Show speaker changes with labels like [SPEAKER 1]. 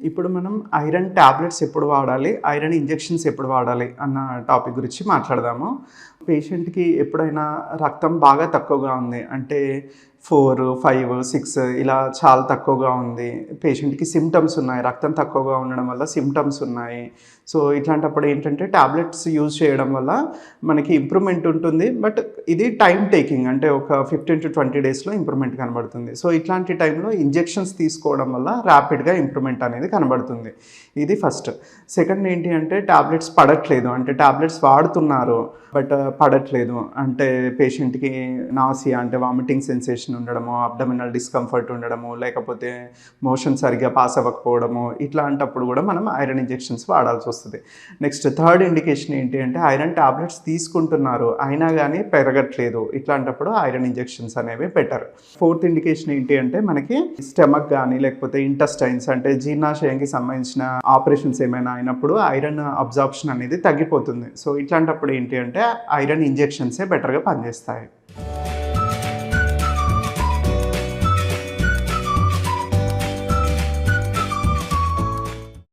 [SPEAKER 1] ఇప్పుడు మనం iron tablets ఎప్పుడు వాడాలి? ఐరన్ ఇంజెక్షన్స్ ఎప్పుడు వాడాలి? అన్న టాపిక్ గురించి మాట్లాడదాము. పేషెంట్కి ఎప్పుడైనా రక్తం బాగా తక్కువగా ఉంది అంటే ఫోర్ ఫైవ్ సిక్స్ ఇలా చాలా తక్కువగా ఉంది. పేషెంట్కి సిమ్టమ్స్ ఉన్నాయి. రక్తం తక్కువగా ఉండడం వల్ల సిమ్టమ్స్ ఉన్నాయి. సో ఇట్లాంటప్పుడు ఏంటంటే ట్యాబ్లెట్స్ యూజ్ చేయడం వల్ల మనకి ఇంప్రూవ్మెంట్ ఉంటుంది. బట్ ఇది టైం టేకింగ్ అంటే ఒక ఫిఫ్టీన్ టు ట్వంటీ డేస్లో ఇంప్రూవ్మెంట్ కనబడుతుంది. సో ఇట్లాంటి టైంలో ఇంజెక్షన్స్ తీసుకోవడం వల్ల ర్యాపిడ్గా ఇంప్రూవ్మెంట్ అనేది కనబడుతుంది. ఇది ఫస్ట్. సెకండ్ ఏంటి అంటే ట్యాబ్లెట్స్ పడట్లేదు. అంటే ట్యాబ్లెట్స్ వాడుతున్నారు. బట్ పడట్లేదు. అంటే పేషెంట్కి నాసియా అంటే వామిటింగ్ సెన్సేషన్ ఉండడము అబ్డమినల్ డిస్కంఫర్ట్ ఉండడము లేకపోతే మోషన్ సరిగ్గా పాస్ అవ్వకపోవడము ఇట్లాంటప్పుడు కూడా మనం ఐరన్ ఇంజెక్షన్స్ వాడాల్సి వస్తుంది. నెక్స్ట్ థర్డ్ ఇండికేషన్ ఏంటి అంటే ఐరన్ టాబ్లెట్స్ తీసుకుంటున్నారు. అయినా కానీ పెరగట్లేదు. ఇట్లాంటప్పుడు ఐరన్ ఇంజెక్షన్స్ అనేవి బెటర్. ఫోర్త్ ఇండికేషన్ ఏంటి అంటే మనకి స్టమక్ కానీ లేకపోతే ఇంటస్టైన్స్ అంటే జీర్ణాశయంకి సంబంధించిన ఆపరేషన్స్ ఏమైనా అయినప్పుడు ఐరన్ అబ్జార్ప్షన్ అనేది తగ్గిపోతుంది. సో ఇట్లాంటప్పుడు ఏంటి అంటే ఐరన్ ఇంజెక్షన్సే బెటర్గా పనిచేస్తాయి.